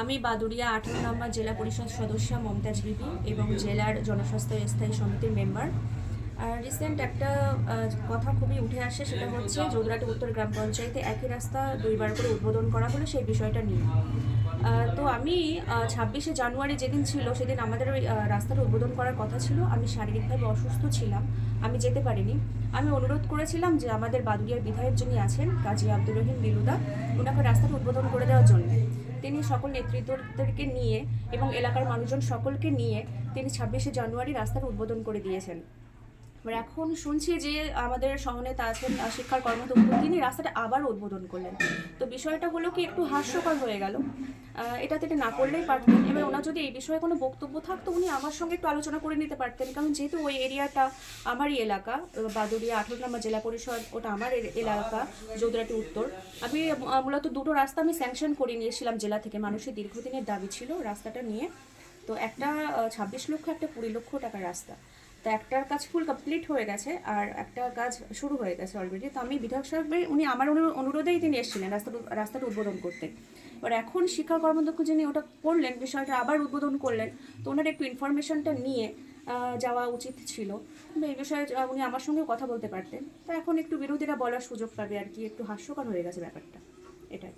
আমি বাদুড়িয়া আঠারো নম্বর জেলা পরিষদ সদস্য মমতাজ বিবি এবং জেলার জনস্বাস্থ্য স্থায়ী সমিতির মেম্বার। আর রিসেন্ট একটা কথা খুবই উঠে আসে, সেটা হচ্ছে যোগরাটি উত্তর গ্রাম পঞ্চায়েতে একই রাস্তা দুইবার করে উদ্বোধন করা হলো সেই বিষয়টা নিয়ে। তো আমি ছাব্বিশে জানুয়ারি যেদিন ছিল, সেদিন আমাদের ওই রাস্তাটা উদ্বোধন করার কথা ছিল। আমি শারীরিকভাবে অসুস্থ ছিলাম, আমি যেতে পারিনি। আমি অনুরোধ করেছিলাম যে আমাদের বাদুড়িয়ার বিধায়ক যিনি আছেন, কাজী আব্দুর রহিম বিলুদা ওনাকে রাস্তাটা উদ্বোধন করে দেওয়ার জন্য। তিনি সকল নেতৃত্বদেরকে নিয়ে এবং এলাকার মানুষজন সকলকে নিয়ে তিনি ছাব্বিশে জানুয়ারি রাস্তার উদ্বোধন করে দিয়েছেন। এবার এখন শুনছি যে আমাদের সহনেতা আছেন শিক্ষার কর্মদক্ষ তিনি রাস্তাটা আবার উদ্বোধন করলেন। তো বিষয়টা হলো কি একটু হাস্যকর হয়ে গেল। এটা থেকে না করলেই পারতেন। এবার ওনার যদি এই বিষয়ে কোনো বক্তব্য থাকতো উনি আমার সঙ্গে একটু আলোচনা করে নিতে পারতেন। কারণ যেহেতু ওই এরিয়াটা আমারই এলাকা আহ, বাদুড়িয়া আঠারো নম্বর জেলা পরিষদ ওটা আমার এলাকা যৌদরাটি উত্তর। আমি মূলত দুটো রাস্তা আমি স্যাংশন করে নিয়েছিলাম জেলা থেকে। মানুষের দীর্ঘদিনের দাবি ছিল রাস্তাটা নিয়ে। তো একটা ছাব্বিশ লক্ষ একটা কুড়ি লক্ষ টাকার রাস্তা। তো একটার কাজ ফুল কমপ্লিট হয়ে গেছে আর একটা কাজ শুরু হয়ে গেছে অলরেডি তো আমি বিধায়ক সাহেবের উনি আমার অনুরোধেই তিনি এসেছিলেন রাস্তাটা রাস্তাটা উদ্বোধন করতে। এবার এখন শিক্ষা কর্মদক্ষ যিনি ওটা করলেন, বিষয়টা আবার উদ্বোধন করলেন, তো ওনার একটু ইনফরমেশনটা নিয়ে যাওয়া উচিত ছিল। এই বিষয়ে উনি আমার সঙ্গেও কথা বলতে পারতেন। তো এখন একটু বিরোধীরা বলার সুযোগ পাবে আর কি, একটু হাস্যকর হয়ে গেছে ব্যাপারটা। এটাই।